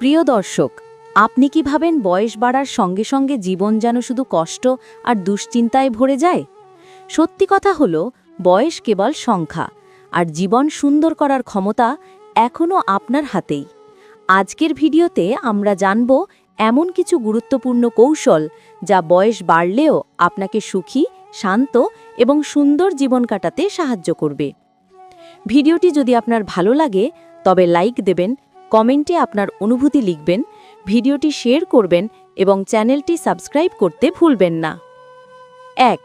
প্রিয় দর্শক, আপনি কি ভাবেন বয়স বাড়ার সঙ্গে সঙ্গে জীবন যেন শুধু কষ্ট আর দুশ্চিন্তায় ভরে যায়? সত্যি কথা হলো, বয়স কেবল সংখ্যা, আর জীবন সুন্দর করার ক্ষমতা এখনও আপনার হাতেই। আজকের ভিডিওতে আমরা জানব এমন কিছু গুরুত্বপূর্ণ কৌশল যা বয়স বাড়লেও আপনাকে সুখী, শান্ত এবং সুন্দর জীবন কাটাতে সাহায্য করবে। ভিডিওটি যদি আপনার ভালো লাগে, তবে লাইক দেবেন কমেন্টে আপনার অনুভূতি লিখবেন, ভিডিওটি শেয়ার করবেন এবং চ্যানেলটি সাবস্ক্রাইব করতে ভুলবেন না। এক,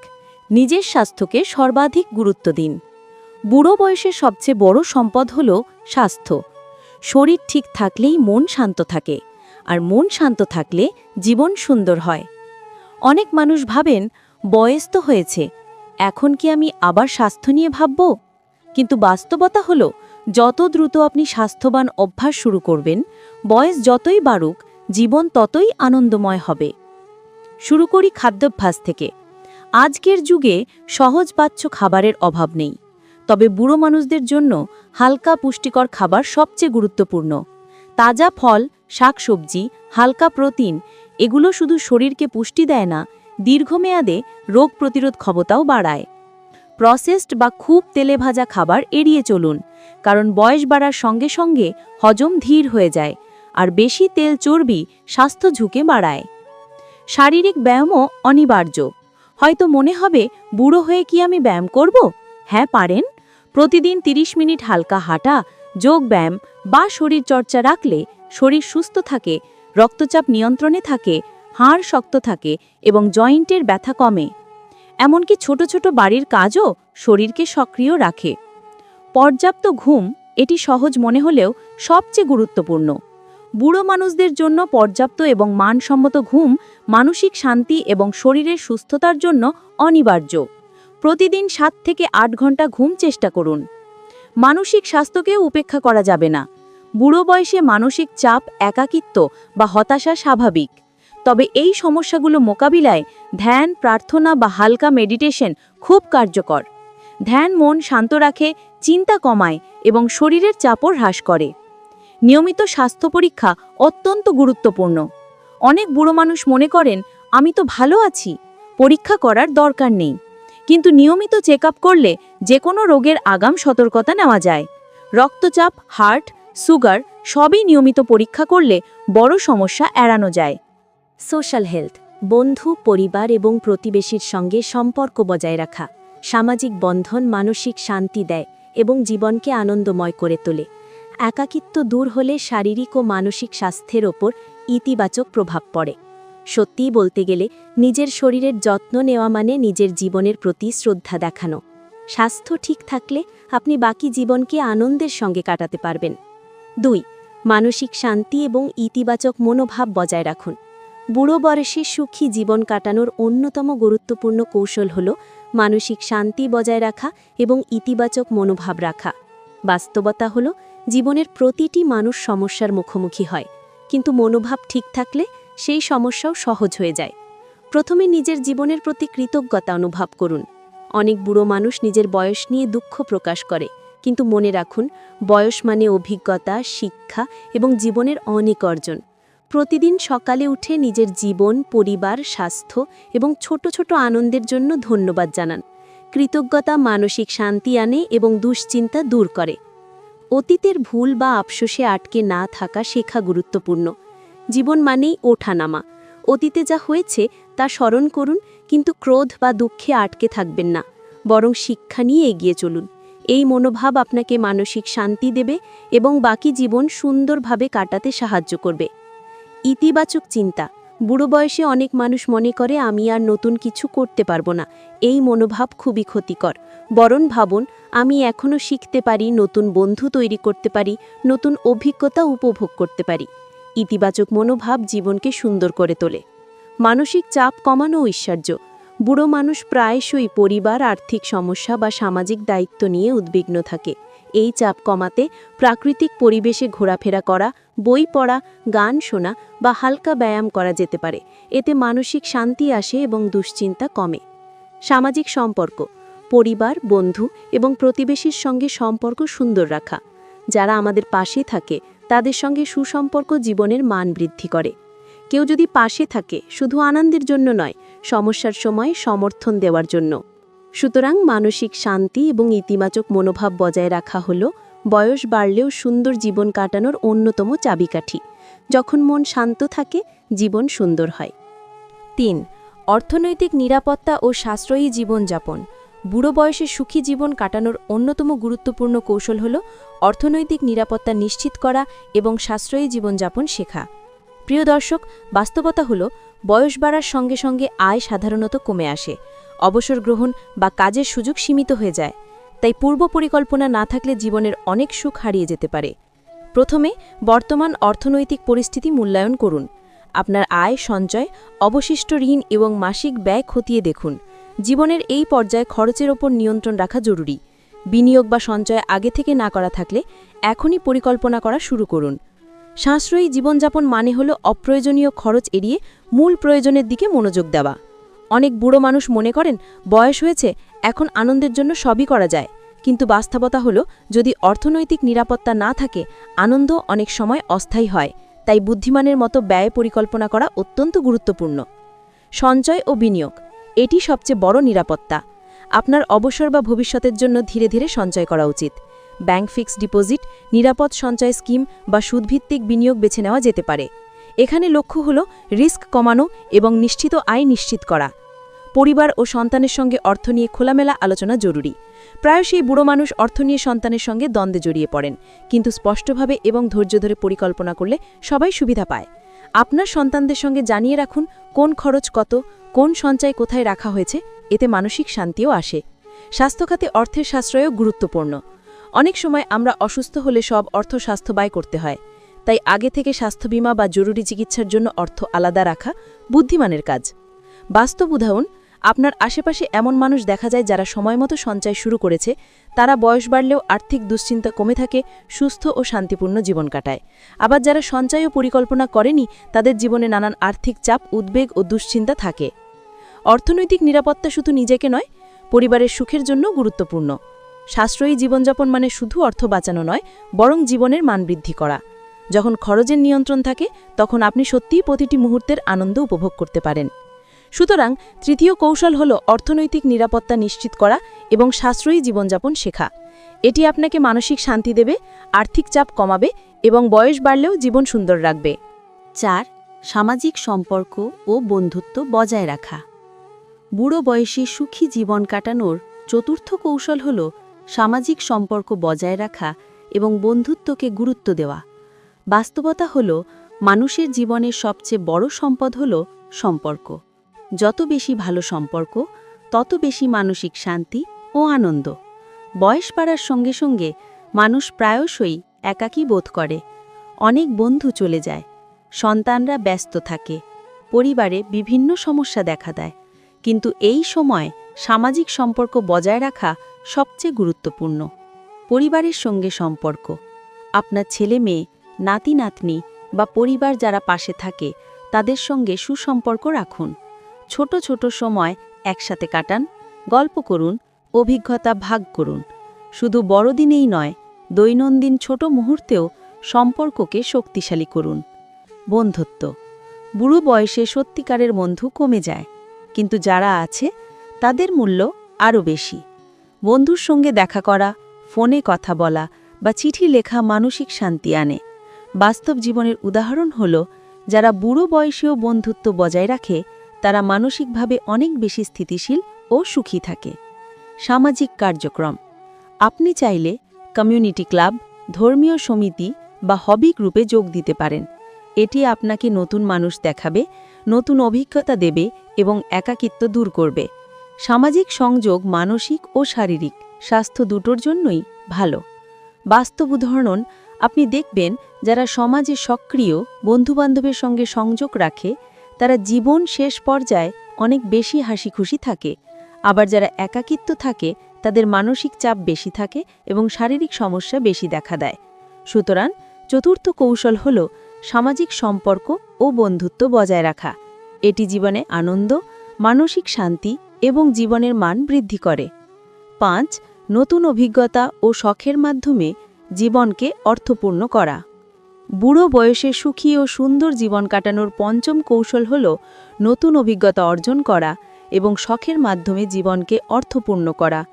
নিজের স্বাস্থ্যকে সর্বাধিক গুরুত্ব দিন। বুড়ো বয়সের সবচেয়ে বড় সম্পদ হল স্বাস্থ্য। শরীর ঠিক থাকলেই মন শান্ত থাকে, আর মন শান্ত থাকলে জীবন সুন্দর হয়। অনেক মানুষ ভাবেন, বয়স তো হয়েছে, এখন কি আমি আবার স্বাস্থ্য নিয়ে ভাবব? কিন্তু বাস্তবতা হলো যত দ্রুত আপনি স্বাস্থ্যবান অভ্যাস শুরু করবেন, বয়স যতই বাড়ুক, জীবন ততই আনন্দময় হবে। শুরু করি খাদ্যাভ্যাস থেকে। আজকের যুগে সহজপাচ্য খাবারের অভাব নেই। তবে বুড়ো মানুষদের জন্য হালকা পুষ্টিকর খাবার সবচেয়ে গুরুত্বপূর্ণ। তাজা ফল, শাকসবজি, হালকা প্রোটিন, এগুলো শুধু শরীরকে পুষ্টি দেয় না, দীর্ঘমেয়াদে রোগ প্রতিরোধ ক্ষমতাও বাড়ায়। প্রসেসড বা খুব তেলে ভাজা খাবার এড়িয়ে চলুন, কারণ বয়স বাড়ার সঙ্গে সঙ্গে হজম ধীর হয়ে যায় আর বেশি তেল চর্বি স্বাস্থ্য ঝুঁকে বাড়ায়। শারীরিক ব্যায়ামও অনিবার্য। হয়তো মনে হবে, বুড়ো হয়ে কি আমি ব্যায়াম করব? হ্যাঁ পারেন। প্রতিদিন ৩০ মিনিট হালকা হাঁটা, যোগ ব্যায়াম বা শরীর চর্চা রাখলে শরীর সুস্থ থাকে, রক্তচাপ নিয়ন্ত্রণে থাকে, হাড় শক্ত থাকে এবং জয়েন্টের ব্যথা কমে। এমনকি ছোট ছোট বাড়ির কাজও শরীরকে সক্রিয় রাখে। পর্যাপ্ত ঘুম এটি সহজ মনে হলেও সবচেয়ে গুরুত্বপূর্ণ। বুড়ো মানুষদের জন্য পর্যাপ্ত এবং মানসম্মত ঘুম মানসিক শান্তি এবং শরীরের সুস্থতার জন্য অনিবার্য। প্রতিদিন সাত থেকে আট ঘণ্টা ঘুম চেষ্টা করুন। মানসিক স্বাস্থ্যকেও উপেক্ষা করা যাবে না। বুড়ো বয়সে মানসিক চাপ, একাকিত্ব বা হতাশা স্বাভাবিক। তবে এই সমস্যাগুলো মোকাবিলায় ধ্যান, প্রার্থনা বা হালকা মেডিটেশন খুব কার্যকর। ধ্যান মন শান্ত রাখে, চিন্তা কমায় এবং শরীরের চাপও হ্রাস করে। নিয়মিত স্বাস্থ্য পরীক্ষা অত্যন্ত গুরুত্বপূর্ণ। অনেক বুড়ো মানুষ মনে করেন, আমি তো ভালো আছি, পরীক্ষা করার দরকার নেই। কিন্তু নিয়মিত চেক করলে যে কোনো রোগের আগাম সতর্কতা নেওয়া যায়। রক্তচাপ, হার্ট, সুগার সবই নিয়মিত পরীক্ষা করলে বড় সমস্যা এড়ানো যায়। সোশ্যাল হেলথ, বন্ধু, পরিবার এবং প্রতিবেশীর সঙ্গে সম্পর্ক বজায় রাখা, সামাজিক বন্ধন মানসিক শান্তি দেয় এবং জীবনকে আনন্দময় করে তোলে। একাকিত্ব দূর হলে শারীরিক ও মানসিক স্বাস্থ্যের ওপর ইতিবাচক প্রভাব পড়ে। সত্যিই বলতে গেলে, নিজের শরীরের যত্ন নেওয়া মানে নিজের জীবনের প্রতি শ্রদ্ধা দেখানো। স্বাস্থ্য ঠিক থাকলে আপনি বাকি জীবনকে আনন্দের সঙ্গে কাটাতে পারবেন। দুই, মানসিক শান্তি এবং ইতিবাচক মনোভাব বজায় রাখুন। বুড়ো বয়সে সুখী জীবন কাটানোর অন্যতম গুরুত্বপূর্ণ কৌশল হল মানসিক শান্তি বজায় রাখা এবং ইতিবাচক মনোভাব রাখা। বাস্তবতা হল, জীবনের প্রতিটি মানুষ সমস্যার মুখোমুখি হয়, কিন্তু মনোভাব ঠিক থাকলে সেই সমস্যাও সহজ হয়ে যায়। প্রথমে নিজের জীবনের প্রতি কৃতজ্ঞতা অনুভব করুন। অনেক বুড়ো মানুষ নিজের বয়স নিয়ে দুঃখ প্রকাশ করে, কিন্তু মনে রাখুন, বয়স মানে অভিজ্ঞতা, শিক্ষা এবং জীবনের অনেক অর্জন। প্রতিদিন সকালে উঠে নিজের জীবন, পরিবার, স্বাস্থ্য এবং ছোট ছোট আনন্দের জন্য ধন্যবাদ জানান। কৃতজ্ঞতা, মানসিক শান্তি আনে এবং দুশ্চিন্তা দূর করে। অতীতের ভুল বা আফসোসে আটকে না থাকা শেখা গুরুত্বপূর্ণ। জীবন মানেই ওঠানামা। অতীতে যা হয়েছে, তা স্মরণ করুন, কিন্তু ক্রোধ বা দুঃখে আটকে থাকবেন না। বরং শিক্ষা নিয়ে এগিয়ে চলুন। এই মনোভাব আপনাকে মানসিক শান্তি দেবে এবং বাকি জীবন সুন্দরভাবে কাটাতে সাহায্য করবে। ইতিবাচক চিন্তা। বুড়ো বয়সে অনেক মানুষ মনে করে, আমি আর নতুন কিছু করতে পারব না। এই মনোভাব খুবই ক্ষতিকর। বরং ভাবুন, আমি এখনও শিখতে পারি, নতুন বন্ধু তৈরি করতে পারি, নতুন অভিজ্ঞতা উপভোগ করতে পারি। ইতিবাচক মনোভাব জীবনকে সুন্দর করে তোলে। মানসিক চাপ কমানো ঐশ্বর্য। বুড়ো মানুষ প্রায়শই পরিবার, আর্থিক সমস্যা বা সামাজিক দায়িত্ব নিয়ে উদ্বিগ্ন থাকে। এই চাপ কমাতে প্রাকৃতিক পরিবেশে ঘোরাফেরা করা, বই পড়া, গান শোনা বা হালকা ব্যায়াম করা যেতে পারে। এতে মানসিক শান্তি আসে এবং দুশ্চিন্তা কমে। সামাজিক সম্পর্ক, পরিবার, বন্ধু এবং প্রতিবেশীর সঙ্গে সম্পর্ক সুন্দর রাখা। যারা আমাদের পাশে থাকে, তাদের সঙ্গে সুসম্পর্ক জীবনের মান বৃদ্ধি করে। কেউ যদি পাশে থাকে, শুধু আনন্দের জন্য নয়, সমস্যার সময় সমর্থন দেওয়ার জন্য। সুতরাং মানসিক শান্তি এবং ইতিবাচক মনোভাব বজায় রাখা হল, বয়স বাড়লেও সুন্দর জীবন কাটানোর অন্যতম চাবিকাঠি। যখন মন শান্ত থাকে, জীবন সুন্দর হয়। তিন, অর্থনৈতিক নিরাপত্তা ও সাশ্রয়ী জীবনযাপন। বুড়ো বয়সে সুখী জীবন কাটানোর অন্যতম গুরুত্বপূর্ণ কৌশল হল অর্থনৈতিক নিরাপত্তা নিশ্চিত করা এবং সাশ্রয়ী জীবনযাপন শেখা। প্রিয় দর্শক, বাস্তবতা হল, বয়স বাড়ার সঙ্গে সঙ্গে আয় সাধারণত কমে আসে। অবসর গ্রহণ বা কাজের সুযোগ সীমিত হয়ে যায়। তাই পূর্ব পরিকল্পনা না থাকলে জীবনের অনেক সুখ হারিয়ে যেতে পারে। প্রথমে বর্তমান অর্থনৈতিক পরিস্থিতি মূল্যায়ন করুন। আপনার আয়, সঞ্চয়, অবশিষ্ট ঋণ এবং মাসিক ব্যয় খতিয়ে দেখুন। জীবনের এই পর্যায়ে খরচের ওপর নিয়ন্ত্রণ রাখা জরুরি। বিনিয়োগ বা সঞ্চয় আগে থেকে না করা থাকলে এখনই পরিকল্পনা করা শুরু করুন। সাশ্রয়ী জীবনযাপন মানে হল অপ্রয়োজনীয় খরচ এড়িয়ে মূল প্রয়োজনের দিকে মনোযোগ দেওয়া। অনেক বুড়ো মানুষ মনে করেন বয়স হয়েছে, এখন আনন্দের জন্য সবই করা যায়। কিন্তু বাস্তবতা হল, যদি অর্থনৈতিক নিরাপত্তা না থাকে, আনন্দ অনেক সময় অস্থায়ী হয়। তাই বুদ্ধিমানের মতো ব্যয় পরিকল্পনা করা অত্যন্ত গুরুত্বপূর্ণ। সঞ্চয় ও বিনিয়োগ, এটি সবচেয়ে বড় নিরাপত্তা। আপনার অবসর বা ভবিষ্যতের জন্য ধীরে ধীরে সঞ্চয় করা উচিত। ব্যাংক ফিক্সড ডিপোজিট, নিরাপদ সঞ্চয় স্কিম বা সুদভিত্তিক বিনিয়োগ বেছে নেওয়া যেতে পারে। এখানে লক্ষ্য হল রিস্ক কমানো এবং নিশ্চিত আয় নিশ্চিত করা। পরিবার ও সন্তানের সঙ্গে অর্থ নিয়ে খোলামেলা আলোচনা জরুরি। প্রায়শই বুড়ো মানুষ অর্থ নিয়ে সন্তানের সঙ্গে দ্বন্দ্বে জড়িয়ে পড়েন, কিন্তু স্পষ্টভাবে এবং ধৈর্য ধরে পরিকল্পনা করলে সবাই সুবিধা পায়। আপনার সন্তানদের সঙ্গে জানিয়ে রাখুন কোন খরচ কত, কোন সঞ্চয় কোথায় রাখা হয়েছে, এতে মানসিক শান্তিও আসে। স্বাস্থ্যখাতে অর্থের সাশ্রয়ও গুরুত্বপূর্ণ। অনেক সময় আমরা অসুস্থ হলে সব অর্থ স্বাস্থ্য ব্যয় করতে হয়। তাই আগে থেকে স্বাস্থ্য বীমা বা জরুরি চিকিৎসার জন্য অর্থ আলাদা রাখা বুদ্ধিমানের কাজ। বাস্তব উদাহরণ, আপনার আশেপাশে এমন মানুষ দেখা যায় যারা সময়মতো সঞ্চয় শুরু করেছে, তারা বয়স বাড়লেও আর্থিক দুশ্চিন্তা কমে থাকে, সুস্থ ও শান্তিপূর্ণ জীবন কাটায়। আবার যারা সঞ্চয় ও পরিকল্পনা করেনি, তাদের জীবনে নানান আর্থিক চাপ, উদ্বেগ ও দুশ্চিন্তা থাকে। অর্থনৈতিক নিরাপত্তা শুধু নিজেকে নয়, পরিবারের সুখের জন্য গুরুত্বপূর্ণ। সাশ্রয়ী জীবনযাপন মানে শুধু অর্থ বাঁচানো নয়, বরং জীবনের মান বৃদ্ধি করা। যখন খরচের নিয়ন্ত্রণ থাকে, তখন আপনি সত্যিই প্রতিটি মুহূর্তের আনন্দ উপভোগ করতে পারেন। সুতরাং, তৃতীয় কৌশল হল অর্থনৈতিক নিরাপত্তা নিশ্চিত করা এবং সাশ্রয়ী জীবনযাপন শেখা। এটি আপনাকে মানসিক শান্তি দেবে, আর্থিক চাপ কমাবে এবং বয়স বাড়লেও জীবন সুন্দর রাখবে। চার, সামাজিক সম্পর্ক ও বন্ধুত্ব বজায় রাখা। বুড়ো বয়সে সুখী জীবন কাটানোর চতুর্থ কৌশল হল সামাজিক সম্পর্ক বজায় রাখা এবং বন্ধুত্বকে গুরুত্ব দেওয়া। বাস্তবতা হল, মানুষের জীবনের সবচেয়ে বড় সম্পদ হল সম্পর্ক। যত বেশি ভালো সম্পর্ক, তত বেশি মানসিক শান্তি ও আনন্দ। বয়স বাড়ার সঙ্গে সঙ্গে মানুষ প্রায়শই একাকী বোধ করে, অনেক বন্ধু চলে যায়, সন্তানরা ব্যস্ত থাকে, পরিবারে বিভিন্ন সমস্যা দেখা দেয়। কিন্তু এই সময় সামাজিক সম্পর্ক বজায় রাখা সবচেয়ে গুরুত্বপূর্ণ। পরিবারের সঙ্গে সম্পর্ক। আপনার ছেলে মেয়ে নাতি নাতনি বা পরিবার যারা পাশে থাকে, তাদের সঙ্গে সুসম্পর্ক রাখুন। ছোট ছোট সময় একসাথে কাটান, গল্প করুন, অভিজ্ঞতা ভাগ করুন। শুধু বড়দিনেই নয়, দৈনন্দিন ছোট মুহূর্তেও সম্পর্ককে শক্তিশালী করুন। বন্ধুত্ব। বুড়ো বয়সে সত্যিকারের বন্ধু কমে যায়, কিন্তু যারা আছে, তাদের মূল্য আরও বেশি। বন্ধুর সঙ্গে দেখা করা, ফোনে কথা বলা বা চিঠি লেখা মানসিক শান্তি আনে। বাস্তব জীবনের উদাহরণ হল, যারা বুড়ো বয়সেও বন্ধুত্ব বজায় রাখে, তারা মানসিকভাবে অনেক বেশি স্থিতিশীল ও সুখী থাকে। সামাজিক কার্যক্রম। আপনি চাইলে কমিউনিটি ক্লাব, ধর্মীয় সমিতি বা হবি গ্রুপে যোগ দিতে পারেন। এটি আপনাকে নতুন মানুষ দেখাবে, নতুন অভিজ্ঞতা দেবে এবং একাকিত্ব দূর করবে। সামাজিক সংযোগ মানসিক ও শারীরিক, স্বাস্থ্য দুটোর জন্যই ভালো। বাস্তব উদাহরণ আপনি দেখবেন যারা সমাজে সক্রিয়, বন্ধুবান্ধবের সঙ্গে সংযোগ রাখে, তারা জীবন শেষ পর্যায়ে অনেক বেশি হাসি খুশি থাকে। আবার যারা একাকিত্ব থাকে, তাদের মানসিক চাপ বেশি থাকে এবং শারীরিক সমস্যা বেশি দেখা দেয়। সুতরাং চতুর্থ কৌশল হল সামাজিক সম্পর্ক ও বন্ধুত্ব বজায় রাখা। এটি জীবনে আনন্দ, মানসিক শান্তি এবং জীবনের মান বৃদ্ধি করে। পাঁচ, নতুন অভিজ্ঞতা ও শখের মাধ্যমে জীবনকে অর্থপূর্ণ করা। বুড়ো বয়সে সুখী ও সুন্দর জীবন কাটানোর পঞ্চম কৌশল হল নতুন অভিজ্ঞতা অর্জন করা এবং শখের মাধ্যমে জীবনকে অর্থপূর্ণ করা।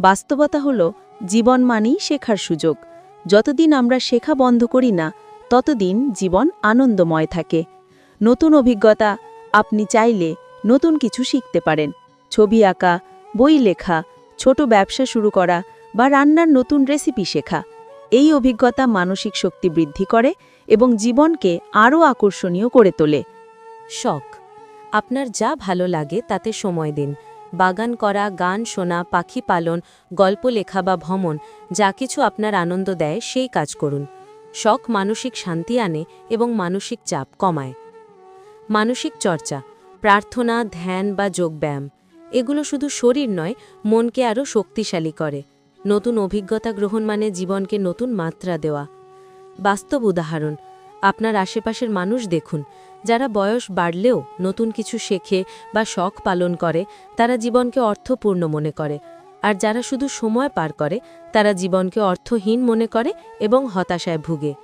বাস্তবতা হল জীবন মানেই শেখার সুযোগ। যতদিন আমরা শেখা বন্ধ করি না, ততদিন জীবন আনন্দময় থাকে। নতুন অভিজ্ঞতা, আপনি চাইলে নতুন কিছু শিখতে পারেন। ছবি আঁকা, বই লেখা, ছোট ব্যবসা শুরু করা বা রান্নার নতুন রেসিপি শেখা। এই অভিজ্ঞতা মানসিক শক্তি বৃদ্ধি করে এবং জীবনকে আরও আকর্ষণীয় করে তোলে। শখ। আপনার যা ভালো লাগে তাতে সময় দিন। বাগান করা, গান শোনা, পাখি পালন, গল্প লেখা বা ভ্রমণ, যা কিছু আপনার আনন্দ দেয় সেই কাজ করুন। শখ মানসিক শান্তি আনে এবং মানসিক চাপ কমায়। মানসিক চর্চা, প্রার্থনা, ধ্যান বা যোগব্যায়াম। এগুলো শুধু শরীর নয়, মনকে আরও শক্তিশালী করে। নতুন অভিজ্ঞতা গ্রহণ মানে জীবনকে নতুন মাত্রা দেওয়া। বাস্তব উদাহরণ, আপনার আশেপাশের মানুষ দেখুন, যারা বয়স বাড়লেও নতুন কিছু শেখে বা শখ পালন করে, তারা জীবনকে অর্থপূর্ণ মনে করে। আর যারা শুধু সময় পার করে, তারা জীবনকে অর্থহীন মনে করে এবং হতাশায় ভুগে।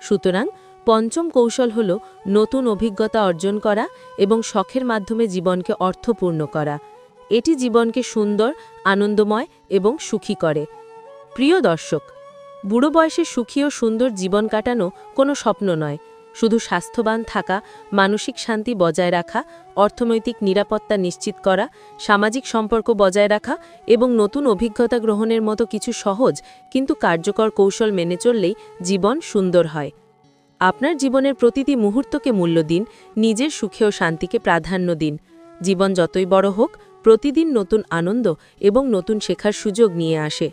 সুতরাং, পঞ্চম কৌশল হল নতুন অভিজ্ঞতা অর্জন করা এবং শখের মাধ্যমে জীবনকে অর্থপূর্ণ করা। এটি জীবনকে সুন্দর, আনন্দময় এবং সুখী করে। প্রিয় দর্শক, বুড়ো বয়সে সুখী ও সুন্দর জীবন কাটানো কোনো স্বপ্ন নয়। শুধু স্বাস্থ্যবান থাকা, মানসিক শান্তি বজায় রাখা, অর্থনৈতিক নিরাপত্তা নিশ্চিত করা, সামাজিক সম্পর্ক বজায় রাখা এবং নতুন অভিজ্ঞতা গ্রহণের মতো কিছু সহজ কিন্তু কার্যকর কৌশল মেনে চললেই জীবন সুন্দর হয়। আপনার জীবনের প্রতিটি মুহূর্তকে মূল্য দিন, নিজের সুখে ও শান্তিকে প্রাধান্য দিন। জীবন যতই বড় হোক প্রতিদিন নতুন আনন্দ এবং নতুন শেখার সুযোগ নিয়ে আসে।